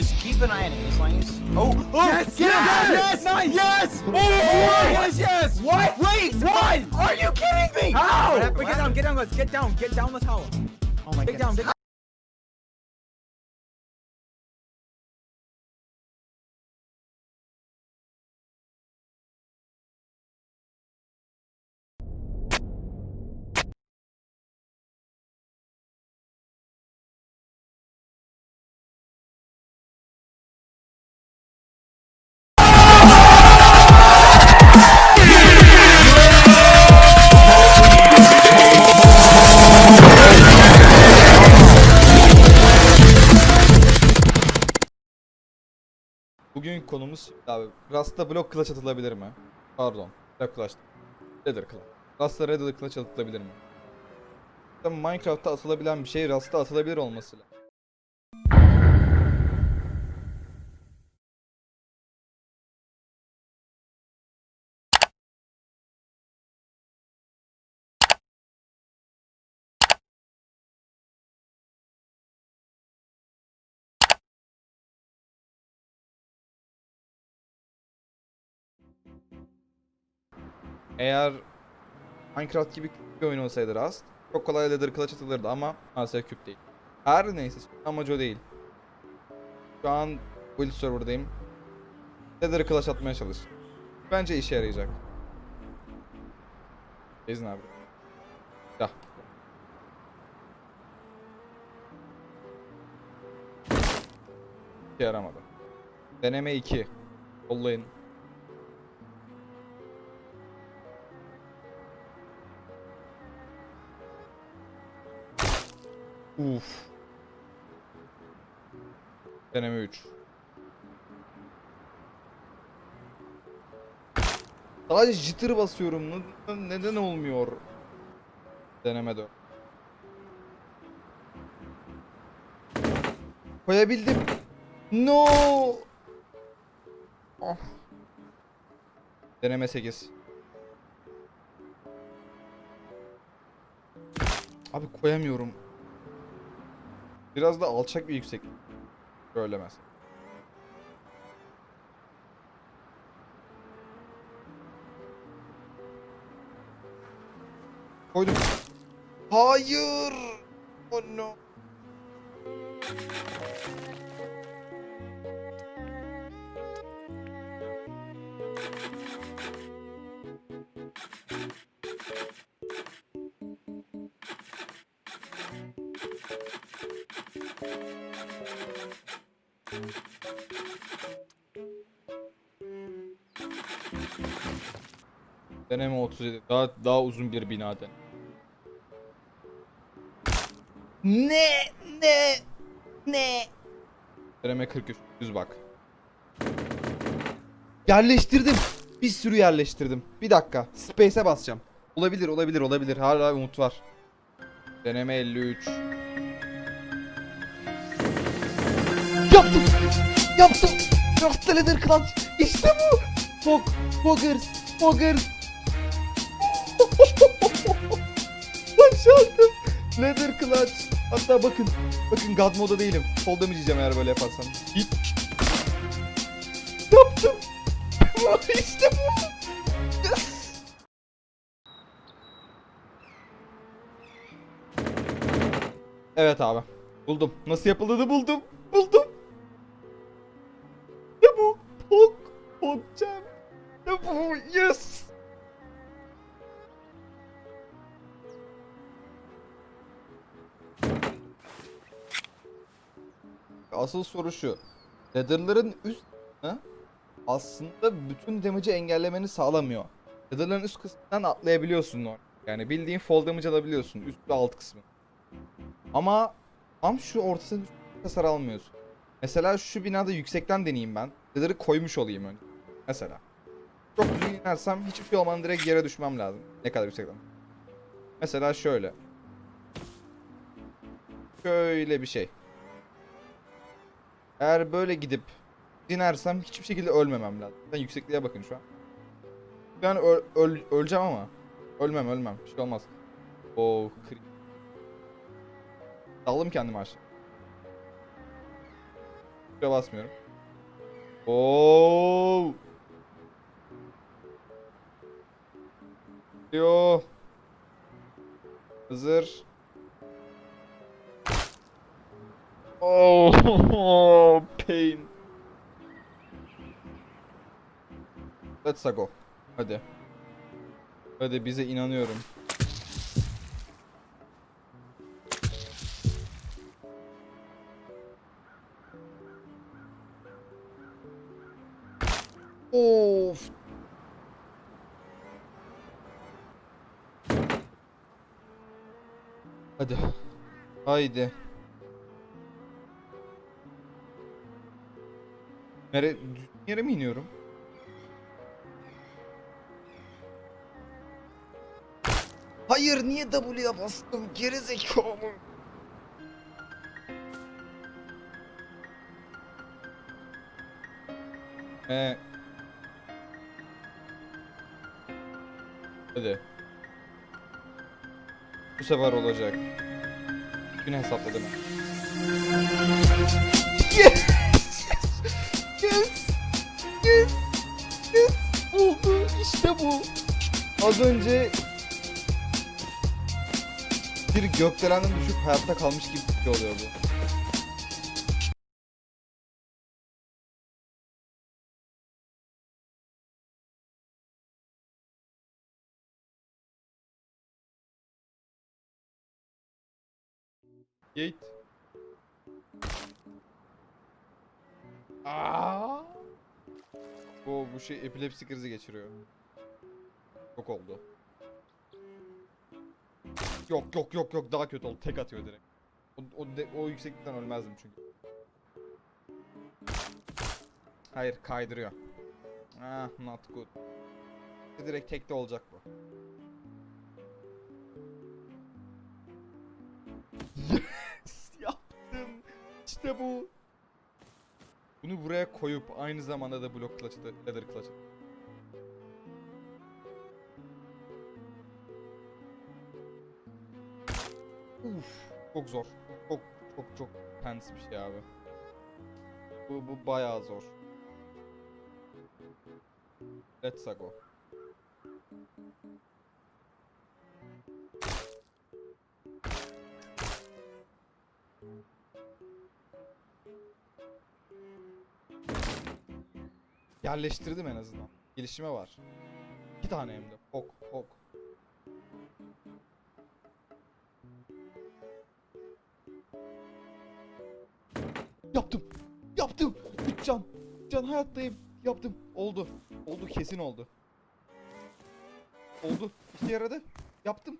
Just keep an eye on it as long as. Oh, oh Yes, get yes, out! yes, nice! yes! Oh, oh, oh, oh, Yes, yes! What? Wait, what? Are you kidding me? How? What happened? Get down, happened? get down, guys. Get down, get down the tower. Oh my Get down, goodness. get Bugünkü konumuz abi Rust'ta blok clutch atılabilir mi? Pardon. Block clutch. Leather clutch. Rust'ta Leather clutch atılabilir mi? Minecraft'ta atılabilen bir şey Rust'ta atılabilir olması lazım. Eğer Minecraft gibi bir oyun olsaydı Rust çok kolay Leather clutch atılırdı ama maalesef küp değil. Her neyse amacı o değil. Şu an build server'dayım. Leather clutch atmaya çalış. Bence işe yarayacak. Gezin abi. Ya. Yaramadı. Deneme 2. Yollayın. Uf. Deneme 3. Sadece jitter basıyorum. Neden, olmuyor? Deneme 4. Koyabildim. No. Ah. Deneme 8. Abi koyamıyorum. Biraz da alçak bir yüksek. Böyle mesela. Koydum. Hayır. Oh no. Deneme 37. Daha daha uzun bir bina den. Ne? Ne? Ne? Deneme 43. Düz bak. Yerleştirdim. Bir sürü yerleştirdim. Bir dakika. Space'e basacağım. Olabilir, olabilir, olabilir. Hala umut var. Deneme 53. Yaptım. Yaptım. Rasta Leather Clutch. İşte bu. Fog. Foggers. Foggers. Başardım. Leather Clutch. Hatta bakın. Bakın God moda değilim. Fall damage yiyeceğim eğer böyle yaparsam. Git. Yaptım. işte bu. Evet abi. Buldum. Nasıl yapıldığını buldum. Buldum. Asıl soru şu. Leather'ların üst kısmı aslında bütün damage'ı engellemeni sağlamıyor. Leather'ların üst kısmından atlayabiliyorsun. Yani bildiğin fall damage alabiliyorsun üst ve alt kısmı. Ama tam şu ortasına düşük hasar almıyorsun. Mesela şu binada yüksekten deneyeyim ben. Leather'ı koymuş olayım önce. Mesela. Çok düzgün inersem hiçbir şey olmadan direkt yere düşmem lazım. Ne kadar yüksekten. Mesela şöyle. Şöyle bir şey. Eğer böyle gidip inersem hiçbir şekilde ölmemem lazım. Ben yüksekliğe bakın şu an. Ben öl, öl, öleceğim ama. Ölmem ölmem. Bir şey olmaz. Oo, kri... Daldım kendimi aşağı. Tuşa basmıyorum. Oo. Yo. Hazır. Oh, pain. Let's go. Hadi. Hadi bize inanıyorum. Of. Hadi. Haydi. Nere yere mi iniyorum? Hayır niye W'ye bastım geri zekalı. Ee. Hadi. Bu sefer olacak. Yine hesapladım. Yes! İşte bu. Az önce bir gökdelenden düşüp hayatta kalmış gibi bir şey oluyor bu. Gate. Aa! Bu bu şey epilepsi krizi geçiriyor. Çok oldu. Yok yok yok yok daha kötü oldu. Tek atıyor direkt. O, o, de- o yükseklikten ölmezdim çünkü. Hayır kaydırıyor. Ah not good. Direkt tekte olacak bu. Yes! Yaptım. İşte bu. Bunu buraya koyup aynı zamanda da blok clutch'ı da leather clutch'ı. Uf, çok zor. Çok çok çok tense bir şey abi. Bu bu bayağı zor. Let's go. Yerleştirdim en azından. Gelişime var. İki tane hem de. Ok, ok. Yaptım. Yaptım. Üç can. Üç can hayattayım. Yaptım. Oldu. Oldu kesin oldu. Oldu. İşe yaradı. Yaptım.